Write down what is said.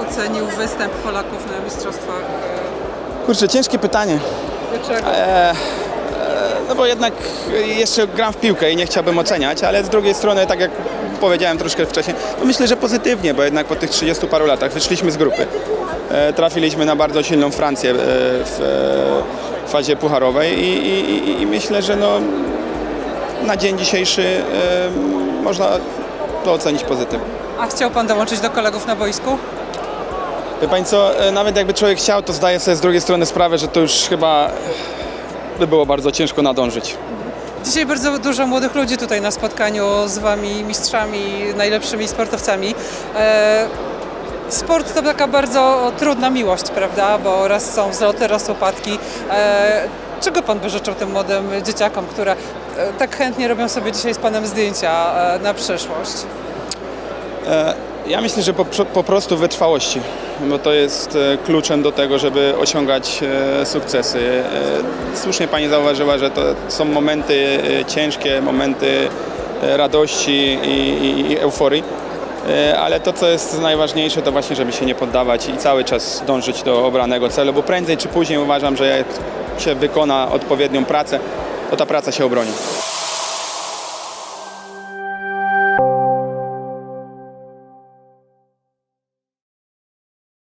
ocenił występ Polaków na mistrzostwach? Kurczę, ciężkie pytanie. Dlaczego? E, e, no bo jednak jeszcze gram w piłkę i nie chciałbym oceniać, ale z drugiej strony, tak jak powiedziałem troszkę wcześniej, no myślę, że pozytywnie, bo jednak po tych 30 paru latach wyszliśmy z grupy. E, trafiliśmy na bardzo silną Francję e, w e, fazie pucharowej i, i, i- i myślę, że no, na dzień dzisiejszy e, można to ocenić pozytywnie. A chciał Pan dołączyć do kolegów na boisku? Wie Pani co, e, nawet jakby człowiek chciał, to zdaje sobie z drugiej strony sprawę, że to już chyba by było bardzo ciężko nadążyć. Dzisiaj bardzo dużo młodych ludzi tutaj na spotkaniu z Wami, mistrzami, najlepszymi sportowcami. E, Sport to taka bardzo trudna miłość, prawda? Bo raz są wzloty, raz upadki. E, Czego Pan by życzył tym młodym dzieciakom, które tak chętnie robią sobie dzisiaj z Panem zdjęcia na przyszłość? E, Ja myślę, że po, po prostu wytrwałości, bo to jest e, kluczem do tego, żeby osiągać e, sukcesy. Słusznie Pani zauważyła, że to są momenty ciężkie, momenty radości i, i, euforii, ale to, co jest najważniejsze, to właśnie, żeby się nie poddawać i cały czas dążyć do obranego celu, bo prędzej czy później uważam, że jak się wykona odpowiednią pracę, to ta praca się obroni.